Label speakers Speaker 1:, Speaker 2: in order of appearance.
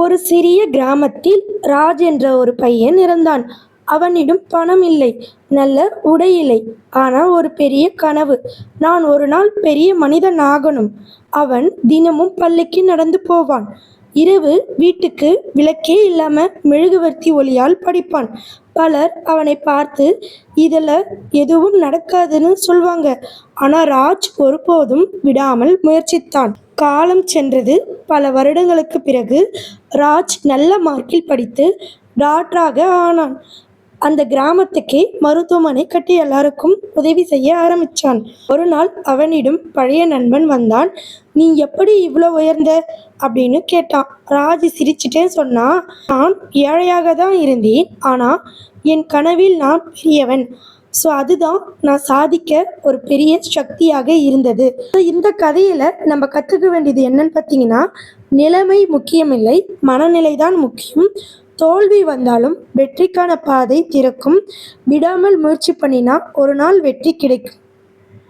Speaker 1: ஒரு சிறிய கிராமத்தில் ராஜ் என்ற ஒரு பையன் இருந்தான் அவனிடம் பணம் இல்லை நல்ல உடை இல்லை ஆனால் ஒரு பெரிய கனவு. நான் ஒரு நாள் பெரிய மனிதன் ஆகணும். அவன் தினமும் பள்ளிக்கு நடந்து போவான். இரவு வீட்டுக்கு விளக்கே இல்லாமல் மெழுகுவர்த்தி ஒளியால் படிப்பான். பலர் அவனை பார்த்து இதில் எதுவும் நடக்காதுன்னு சொல்வாங்க. ஆனால் ராஜ் ஒருபோதும் விடாமல் முயற்சித்தான். காலம் சென்றது பல வருடங்களுக்கு பிறகு ராஜ் நல்ல மார்க்கில் படித்து டாக்டராக ஆனான். அந்த கிராமத்துக்கே மருத்துவமனை கட்டி எல்லாருக்கும் உதவி செய்ய ஆரம்பிச்சான். ஒரு நாள் அவனிடம் பழைய நண்பன் வந்தான். நீ எப்படி இவ்வளோ உயர்ந்த? அப்படின்னு கேட்டான். ராஜ் சிரிச்சிட்டே சொன்னா நான் ஏழையாக தான் இருந்தேன். ஆனால் என் கனவில் நான் பெரியவன். ஸோ அதுதான் நான் சாதிக்க ஒரு பெரிய சக்தியாக இருந்தது. இந்த கதையில் நம்ம கற்றுக்க வேண்டியது என்னன்னு பார்த்தீங்கன்னா நிலைமை முக்கியமில்லை மனநிலை தான் முக்கியம். தோல்வி வந்தாலும் வெற்றிக்கான பாதை திறக்கும். விடாமல் முயற்சி பண்ணினா ஒரு நாள் வெற்றி கிடைக்கும்.